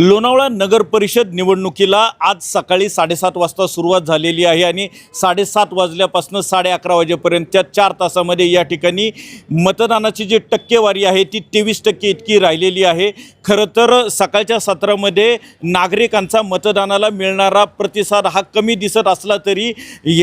लोणावळा नगर परिषद निवडणुकीला आज सकाळी साडेसात वाजता सुरुवात झालेली आहे आणि साडेसात वाजल्यापासून साडे अकरा वाजेपर्यंतच्या चार तासामध्ये या ठिकाणी मतदानाची जी टक्केवारी आहे ती तेवीस टक्के इतकी राहिलेली आहे. खरं तर सकाळच्या सत्रामध्ये नागरिकांचा मतदानाला मिळणारा प्रतिसाद हा कमी दिसत असला तरी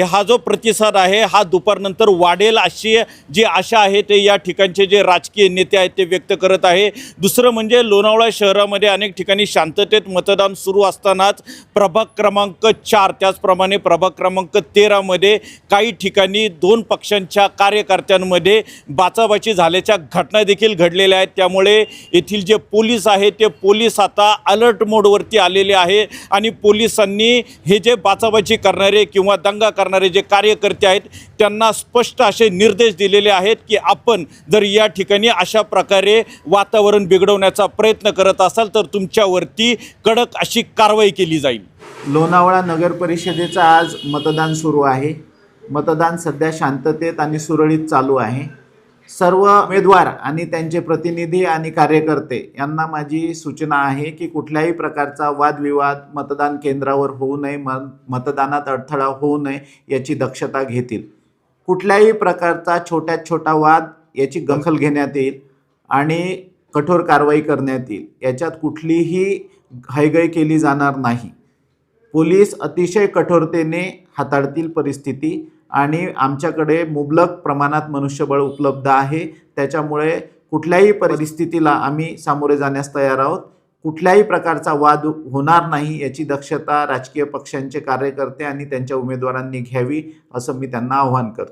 हा जो प्रतिसाद आहे हा दुपारनंतर वाढेल अशी जी आशा आहे ते या ठिकाणचे जे राजकीय नेते आहेत ते व्यक्त करत आहे. दुसरं म्हणजे लोणावळा शहरामध्ये अनेक ठिकाणी शांततेत मतदान सुरू असतानाच प्रभाग क्रमांक चार त्याचप्रमाणे प्रभाग क्रमांक तेरामध्ये काही ठिकाणी दोन पक्षांच्या कार्यकर्त्यांमध्ये बाचाबाची झाल्याच्या घटना देखील घडलेल्या आहेत. त्यामुळे येथील जे पोलीस आहे ते पोलीस आता अलर्ट मोडवरती आलेले आहे आणि पोलिसांनी हे जे बाचाबाची करणारे किंवा दंगा करणारे जे कार्यकर्ते आहेत त्यांना स्पष्ट असे निर्देश दिलेले आहेत की आपण जर या ठिकाणी अशा प्रकारे वातावरण बिघडवण्याचा प्रयत्न करत असाल तर तुमच्यावर तुमच्यावरती कडक अशी कारवाई केली जाईल. लोणावळा नगर परिषदेचं आज मतदान सुरू आहे. मतदान सध्या शांततेत आणि सुरळीत चालू आहे. सर्व उमेदवार आणि त्यांचे प्रतिनिधी आणि कार्यकर्ते यांना माझी सूचना आहे की कुठल्याही प्रकारचा वादविवाद मतदान केंद्रावर होऊ नये म मतदानात अडथळा होऊ नये याची दक्षता घेतील. कुठल्याही प्रकारचा छोट्यात छोटा वाद याची दखल घेण्यात येईल आणि कठोर कारवाई करण्यात येईल. याच्यात कुठलीही हयगय केली जाणार नाही. पोलीस अतिशय कठोरतेने हाताळतील परिस्थिती आणि आमच्याकडे मुबलक प्रमाणात मनुष्यबळ उपलब्ध आहे. त्याच्यामुळे कुठल्याही परिस्थितीला आम्ही सामोरे जाण्यास तयार आहोत. कुठल्याही प्रकारचा वाद होणार नाही याची दक्षता राजकीय पक्षांचे कार्यकर्ते आणि त्यांच्या उमेदवारांनी घ्यावी असं मी त्यांना आव्हान करतो.